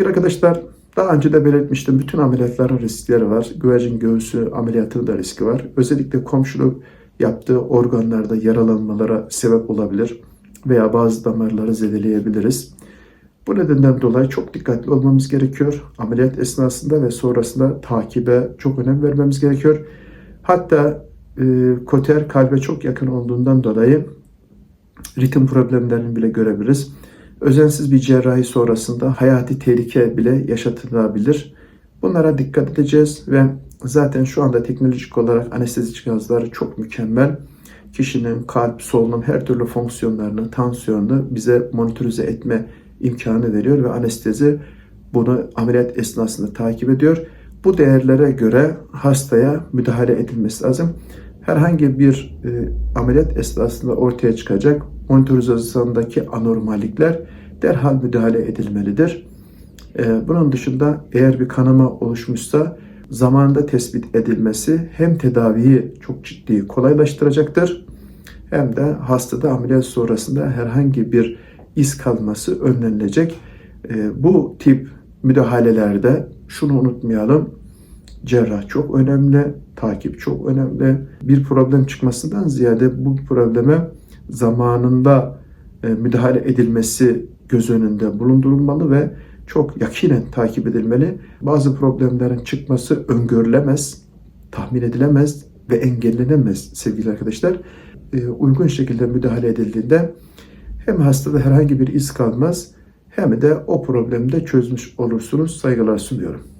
arkadaşlar daha önce de belirtmiştim bütün ameliyatların riskleri var. Güvercin göğsü ameliyatının da riski var. Özellikle komşuluk yaptığı organlarda yaralanmalara sebep olabilir veya bazı damarları zedeleyebiliriz. Bu nedenden dolayı çok dikkatli olmamız gerekiyor. Ameliyat esnasında ve sonrasında takibe çok önem vermemiz gerekiyor. Hatta e, koter kalbe çok yakın olduğundan dolayı ritim problemlerini bile görebiliriz. Özensiz bir cerrahi sonrasında hayati tehlike bile yaşatılabilir. Bunlara dikkat edeceğiz ve zaten şu anda teknolojik olarak anestezi cihazları çok mükemmel. Kişinin kalp, solunum her türlü fonksiyonlarını, tansiyonunu bize monitörize etme imkanı veriyor ve anestezi bunu ameliyat esnasında takip ediyor. Bu değerlere göre hastaya müdahale edilmesi lazım. Herhangi bir e, ameliyat esnasında ortaya çıkacak monitorizasyondaki anormallikler derhal müdahale edilmelidir. E, bunun dışında eğer bir kanama oluşmuşsa zamanında tespit edilmesi hem tedaviyi çok ciddi kolaylaştıracaktır hem de hastada ameliyat sonrasında herhangi bir iz kalması önlenilecek. E, bu tip müdahalelerde şunu unutmayalım. Cerrah çok önemli, takip çok önemli. Bir problem çıkmasından ziyade bu probleme zamanında e, müdahale edilmesi göz önünde bulundurulmalı ve çok yakinen takip edilmeli. Bazı problemlerin çıkması öngörülemez, tahmin edilemez ve engellenemez sevgili arkadaşlar. E, uygun şekilde müdahale edildiğinde hem hastada herhangi bir iz kalmaz hem de o problemi de çözmüş olursunuz. Saygılar sunuyorum.